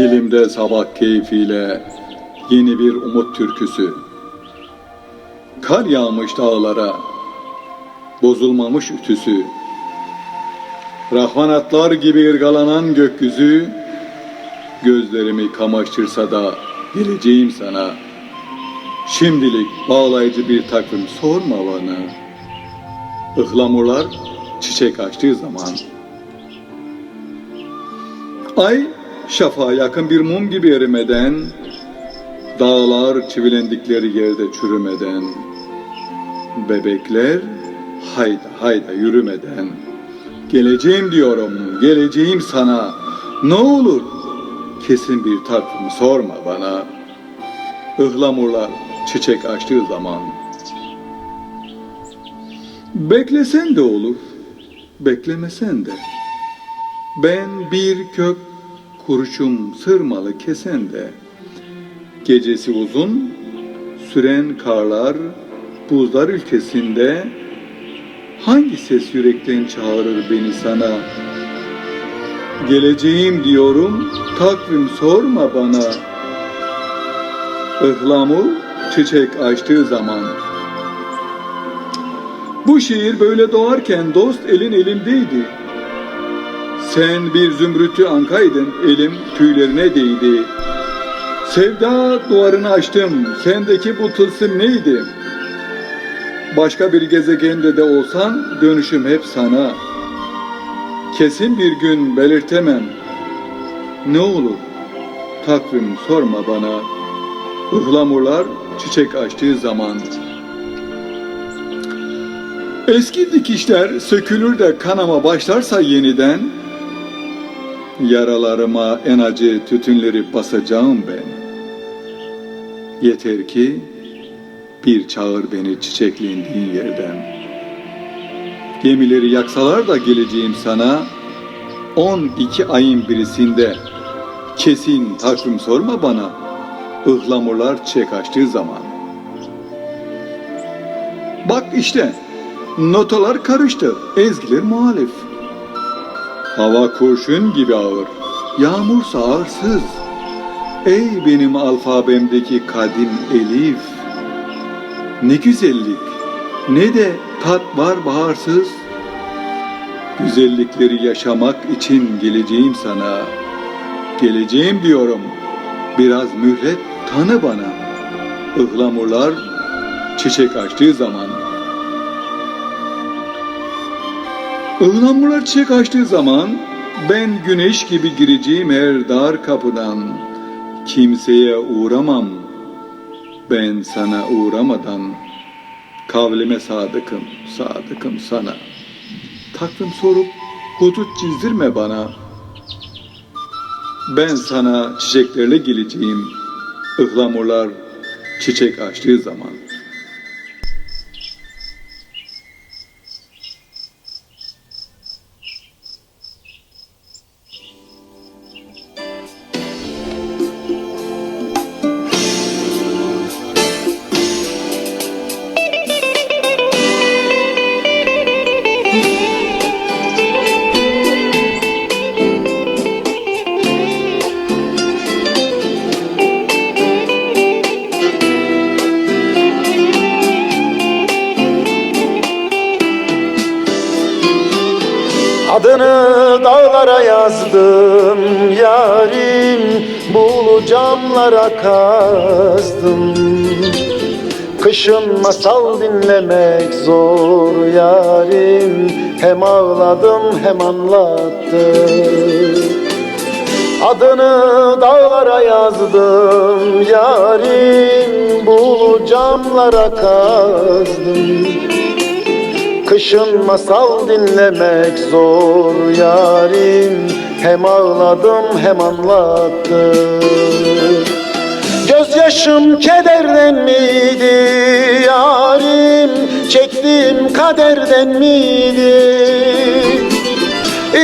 Dilimde sabah keyfiyle yeni bir umut türküsü. Kar yağmış dağlara, bozulmamış ütüsü. Rahvanatlar gibi ırgalanan gökyüzü, gözlerimi kamaştırsa da geleceğim sana. Şimdilik bağlayıcı bir takvim sorma bana. Ihlamurlar çiçek açtığı zaman. Ay şafağa yakın bir mum gibi erimeden, dağlar çivilendikleri yerde çürümeden, bebekler hayda hayda yürümeden, geleceğim diyorum, geleceğim sana, ne olur kesin bir takvim sorma bana. Ihlamurlar çiçek açtığı zaman. Beklesen de olur, beklemesen de. Ben bir kök kurşum sırmalı kesen de. Gecesi uzun, süren karlar, buzlar ülkesinde hangi ses yürekten çağırır beni sana? Geleceğim diyorum, takvim sorma bana. Ihlamur çiçek açtığı zaman. Bu şiir böyle doğarken dost elin elimdeydi. Sen bir zümrütü ankaydın, elim tüylerine değdi. Sevda duvarını açtım, sendeki bu tılsım neydi? Başka bir gezegende de olsan dönüşüm hep sana. Kesin bir gün belirtemem. Ne olur takvim sorma bana. Ihlamurlar çiçek açtığı zaman. Eski dikişler sökülür de kanama başlarsa yeniden, Yaralarıma en acı tütünleri basacağım ben. Yeter ki bir çağır beni çiçeklendiğin yerden. Gemileri yaksalar da geleceğim sana. 12 ayın birisinde kesin takvim sorma bana. Ihlamurlar çiçek açtığı zaman. Bak işte notalar karıştı. Ezgiler muhalif. Hava kurşun gibi ağır, yağmur ağırsız. Ey benim alfabemdeki kadim elif. Ne güzellik, ne de tat var baharsız. Güzellikleri yaşamak için geleceğim sana. Geleceğim diyorum. Biraz mühlet tanı bana. Ihlamurlar çiçek açtığı zaman. Ihlamurlar çiçek açtığı zaman ben güneş gibi gireceğim her dar kapıdan. Kimseye uğramam. Ben sana uğramadan kavlime sadıkım, sadıkım sana. Takvim sorup hudut çizdirme bana. Ben sana çiçeklerle geleceğim. Ihlamurlar çiçek açtığı zaman. Adını dağlara yazdım yarim Bulu camlara kazdım. Kışın masal dinlemek zor yarim Hem ağladım hem anlattım. Adını dağlara yazdım yarim Bulu camlara kazdım Kışın masal dinlemek zor yarim. Hem ağladım hem anlattım. Gözyaşım kederden miydi yarim? Çektiğim kaderden miydi?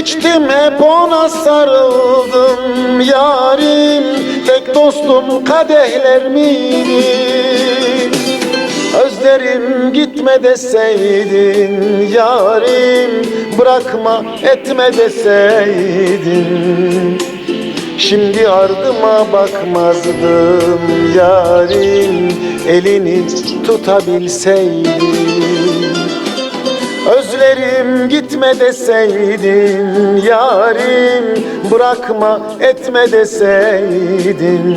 İçtim hep ona sarıldım yarim. Tek dostum kadehler miydi Özlerim gitme deseydin yarim Bırakma etme deseydin. Şimdi ardıma bakmazdım yarim Elini tutabilseydim Özlerim gitme deseydin yarim Bırakma etme deseydin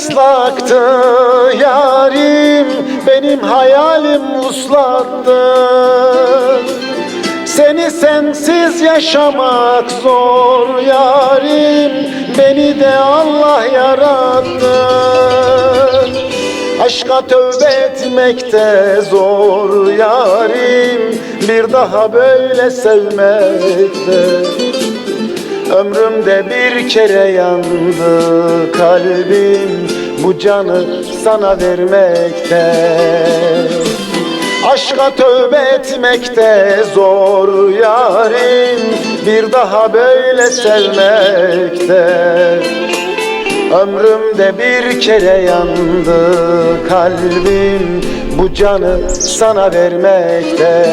ıslaktı yarim Benim hayalim uslaktı Seni sensiz yaşamak zor yarim Beni de Allah yarattı. Aşka tövbe etmek de zor yarim Bir daha böyle sevmek de Ömrümde bir kere yandı kalbim Bu canı sana vermekte. Aşka tövbe etmekte zor yarim Bir daha böyle sevmekte. Ömrümde bir kere yandı kalbim Bu canı sana vermekte